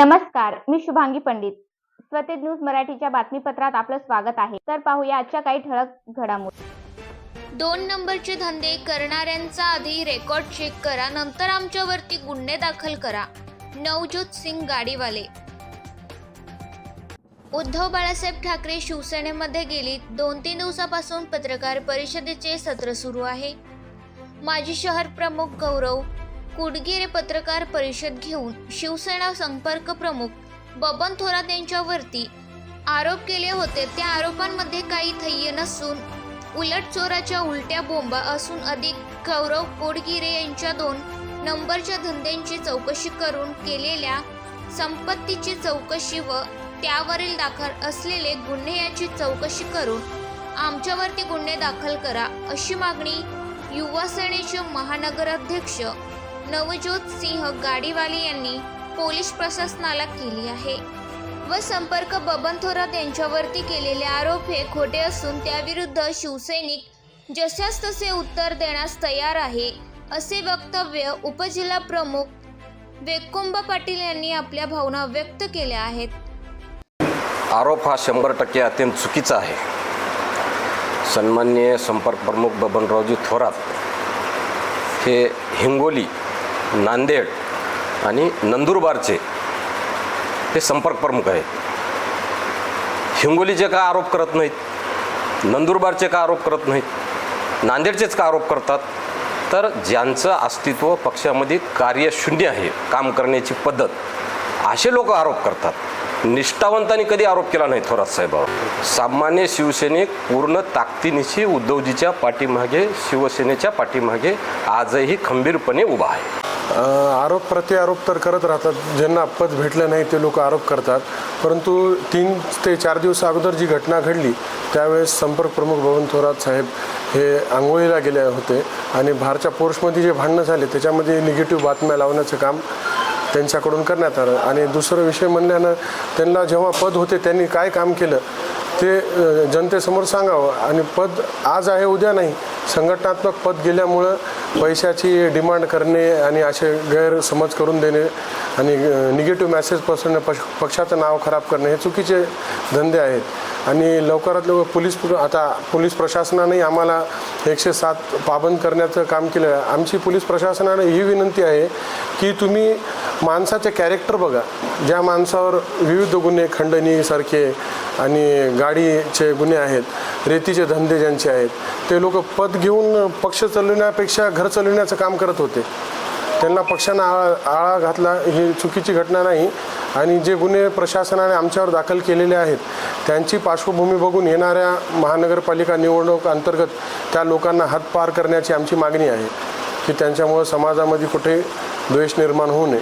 नमस्कार मी शुभांगी पंडित. स्वतेज न्यूज मराठीच्या बातमीपत्रात आपलं स्वागत आहे. तर पाहूया आजच्या काही ठळक घडामोडी. दोन नंबरचे धंदे करणाऱ्यांचा आधी रेकॉर्ड चेक करा नंतर आमच्यावरती गुन्हे दाखल करा. नवज्योत सिंग गाडीवाले. उद्धव बाळासाहेब ठाकरे शिवसेनेमध्ये गेली. दोन तीन दिवसापासून पत्रकार परिषदेचे सत्र सुरू आहे. माजी शहर प्रमुख गौरव कुडगिरे पत्रकार परिषद घेऊन शिवसेना संपर्क प्रमुख बबन थोरात यांच्यावरती आरोप केले होते. त्या आरोपांमध्ये काही थय्य नसून उलट चोराच्या उलट्या बोंबा असून अधिक गौरव कोडगिरे यांच्या दोन नंबरच्या धंद्यांची चौकशी करून केलेल्या संपत्तीची चौकशी व त्यावरील दाखल असलेले गुन्हे याची चौकशी करून आमच्यावरती गुन्हे दाखल करा अशी मागणी युवा सेनेचे नवज्योत सिंह गाडीवाले यांनी पोलीस प्रशासनाला केली आहे. व संपर्क बबन थोरात यांच्यावरती केलेले आरोप हे खोटे असून त्याविरुद्ध शिवसैनिक जशास तसे उत्तर देण्यास तयार आहे असे वक्तव्य उपजिल्हा प्रमुख वेकुंब पाटील यांनी आपल्या भावना व्यक्त केल्या आहेत. आरोप हा शंभर टक्के अत्यंत चुकीचा आहे. सन्माननीय संपर्क प्रमुख बबनरावजी थोरात हे हिंगोली नांदेड आणि नंदुरबारचे हे संपर्क प्रमुख आहेत. हिंगोलीचे का आरोप करत नाहीत? नंदुरबारचे का आरोप करत नाहीत? नांदेडचेच का आरोप करतात? तर ज्यांचं अस्तित्व पक्षामध्ये कार्यशून्य आहे काम करण्याची पद्धत असे लोक आरोप करतात. निष्ठावंतांनी कधी आरोप केला नाही थोरात साहेबावर सामान्य शिवसैनिक पूर्ण ताकदीनिशी उद्धवजीच्या पाठीमागे शिवसेनेच्या पाठीमागे आजही खंबीरपणे उभा आहे. आरोप प्रत्यारोप तर करत राहतात. ज्यांना आपत भेटलं नाही ते लोक आरोप करतात. परंतु तीन ते चार दिवस अगोदर जी घटना घडली त्यावेळेस संपर्क प्रमुख भवन थोरात साहेब हे आंघोळीला गेले होते. आणि बाहेरच्या पोर्समध्ये जे भांडणं झाले त्याच्यामध्ये निगेटिव्ह बातम्या लावण्याचं काम त्यांच्याकडून करण्यात आलं. आणि दुसरं विषय म्हणल्यानं त्यांना जेव्हा पद होते त्यांनी काय काम केलं ते जनतेसमोर सांगावं. आणि पद आज आहे उद्या नाही. संघटनात्मक पद गेल्यामुळं पैशाची डिमांड करणे आणि असे गैरसमज करून देणे आणि निगेटिव्ह मॅसेज पसरणे पक्ष पक्षाचं नाव खराब करणे हे चुकीचे धंदे आहेत. आणि लवकरात लवकर पोलीस आता पोलीस प्रशासनाने आम्हाला एकशे सात पाबंद करण्याचं काम केलं. आमची पोलीस प्रशासनाने ही विनंती आहे की तुम्ही माणसाचे कॅरेक्टर बघा. ज्या माणसावर विविध गुन्हे खंडणीसारखे आणि गाडीचे गुन्हे आहेत रेतीचे धंदे ज्यांचे आहेत ते लोक पद घेऊन पक्ष चालविण्यापेक्षा घर चालवण्याचं काम करत होते. त्यांना पक्षानं आळा आळा घातला ही चुकीची घटना नाही. आणि जे गुन्हे प्रशासनाने आमच्यावर दाखल केलेले आहेत त्यांची पार्श्वभूमी बघून येणाऱ्या महानगरपालिका निवडणूक अंतर्गत त्या लोकांना हातपार करण्याची आमची मागणी आहे की त्यांच्यामुळं समाजामध्ये कुठे द्वेष निर्माण होऊ नये.